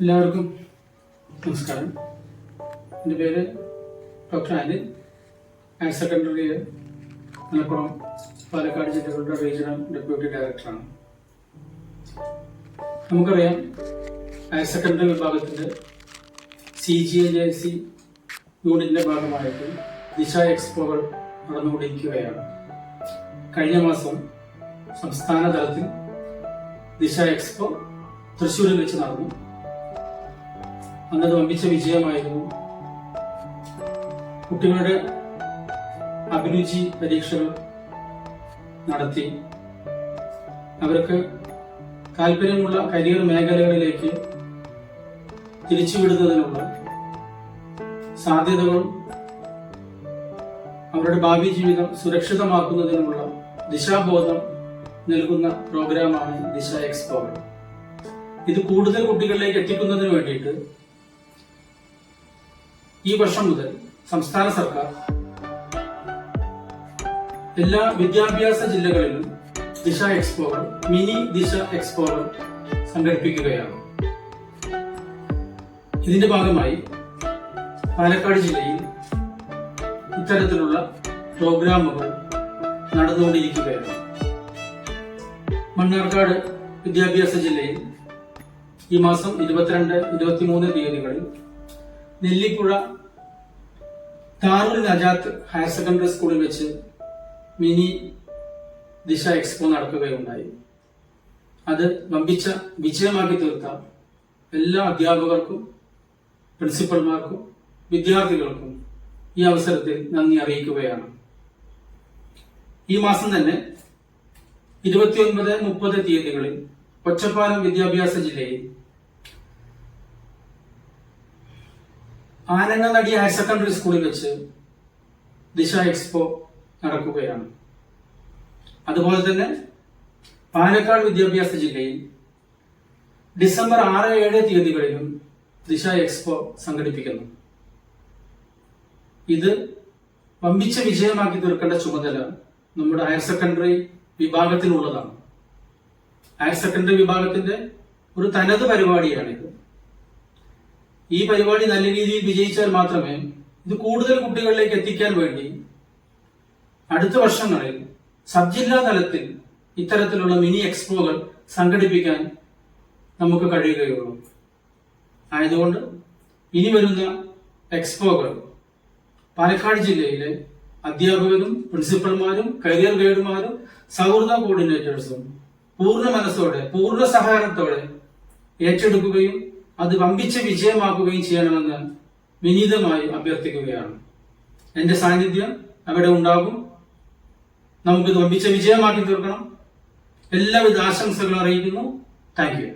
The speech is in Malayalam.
എല്ലാവർക്കും നമസ്കാരം. എന്റെ പേര് doctor Anil. Higher secondary Malappuram Palakkad ജില്ലകളുടെ റീജിയണൽ ഡെപ്യൂട്ടി ഡയറക്ടറാണ്. നമുക്കറിയാം ഹയർ സെക്കൻഡറി വിഭാഗത്തിന്റെ C G A J C യൂണിറ്റിന്റെ ഭാഗമായിട്ട് ദിശ എക്സ്പോകൾ നടന്നുകൊണ്ടിരിക്കുകയാണ്. കഴിഞ്ഞ മാസം സംസ്ഥാന തലത്തിൽ ദിശ എക്സ്പോ തൃശ്ശൂരിൽ വെച്ച് നടന്നു. അന്നത് വമ്പിച്ച വിജയമായിരുന്നു. കുട്ടികളുടെ അഭിരുചി പരീക്ഷകൾ നടത്തി. അവർക്ക് താല്പര്യമുള്ള കരിയർ മേഖലകളിലേക്ക് തിരിച്ചുവിടുന്നതിനുള്ള സാധ്യതകളും അവരുടെ ഭാവി ജീവിതം സുരക്ഷിതമാക്കുന്നതിനുമുള്ള ദിശാബോധം നൽകുന്ന പ്രോഗ്രാമാണ് ദിശ എക്സ്പോ. ഇത് കൂടുതൽ കുട്ടികളിലേക്ക് എത്തിക്കുന്നതിന് വേണ്ടിയിട്ട് ഈ വർഷം മുതൽ സംസ്ഥാന സർക്കാർ എല്ലാ വിദ്യാഭ്യാസ ജില്ലകളിലും ദിശ എക്സ്പോകൾ മിനി ദിശ എക്സ്പോകൾ സംഘടിപ്പിക്കുകയാണ്. ഇതിന്റെ ഭാഗമായി പാലക്കാട് ജില്ലയിൽ ഇത്തരത്തിലുള്ള പ്രോഗ്രാമുകൾ നടന്നുകൊണ്ടിരിക്കുകയാണ്. മണ്ണാർക്കാട് വിദ്യാഭ്യാസ ജില്ലയിൽ ഈ മാസം ഇരുപത്തിരണ്ട് ഇരുപത്തിമൂന്ന് തീയതികളിൽ നെല്ലിപ്പുഴ താനൂർ നജാത്ത് ഹയർ സെക്കൻഡറി സ്കൂളിൽ വെച്ച് മിനി ദിശ എക്സ്പോ നടക്കുകയുണ്ടായി. അത് വമ്പിച്ച വിജയമാക്കി തീർത്ത എല്ലാ അധ്യാപകർക്കും പ്രിൻസിപ്പൽമാർക്കും വിദ്യാർത്ഥികൾക്കും ഈ അവസരത്തിൽ നന്ദി അറിയിക്കുകയാണ്. ഈ മാസം തന്നെ ഇരുപത്തിയൊൻപത് മുപ്പത് തീയതികളിൽ ഒറ്റപ്പാലം വിദ്യാഭ്യാസ ജില്ലയിൽ ആനങ്ങനടി ഹയർ സെക്കൻഡറി സ്കൂളിൽ വെച്ച് ദിശ എക്സ്പോ നടക്കുകയാണ്. അതുപോലെ തന്നെ പാലക്കാട് വിദ്യാഭ്യാസ ജില്ലയിൽ ഡിസംബർ ആറ് ഏഴ് തീയതികളിലും ദിശ എക്സ്പോ സംഘടിപ്പിക്കുന്നു. ഇത് വമ്പിച്ച വിജയമാക്കി തീർക്കേണ്ട ചുമതല നമ്മുടെ ഹയർ സെക്കൻഡറി വിഭാഗത്തിനുള്ളതാണ് ഹയർ സെക്കൻഡറി വിഭാഗത്തിന്റെ ഒരു തനത് പരിപാടിയാണിത്. ഈ പരിപാടി നല്ല രീതിയിൽ വിജയിച്ചാൽ മാത്രമേ ഇത് കൂടുതൽ കുട്ടികളിലേക്ക് എത്തിക്കാൻ വേണ്ടി അടുത്ത വർഷങ്ങളിൽ സബ് ജില്ലാ തലത്തിൽ ഇത്തരത്തിലുള്ള മിനി എക്സ്പോകൾ സംഘടിപ്പിക്കാൻ നമുക്ക് കഴിയുകയുള്ളൂ. ആയതുകൊണ്ട് ഇനി വരുന്ന എക്സ്പോകൾ പാലക്കാട് ജില്ലയിലെ അധ്യാപകരും പ്രിൻസിപ്പൽമാരും കരിയർ ഗൈഡുമാരും സൗഹൃദ കോർഡിനേറ്റേഴ്സും പൂർണ മനസ്സോടെ പൂർണ സഹകരണത്തോടെ ഏറ്റെടുക്കുകയും അത് വമ്പിച്ച വിജയമാക്കുകയും ചെയ്യണമെന്ന് വിനീതമായി അഭ്യർത്ഥിക്കുകയാണ്. എന്റെ സാന്നിധ്യം അവിടെ ഉണ്ടാകും. നമുക്കിത് വമ്പിച്ച വിജയമാക്കി തീർക്കണം. എല്ലാവിധ ആശംസകളും അറിയിക്കുന്നു. Thank you.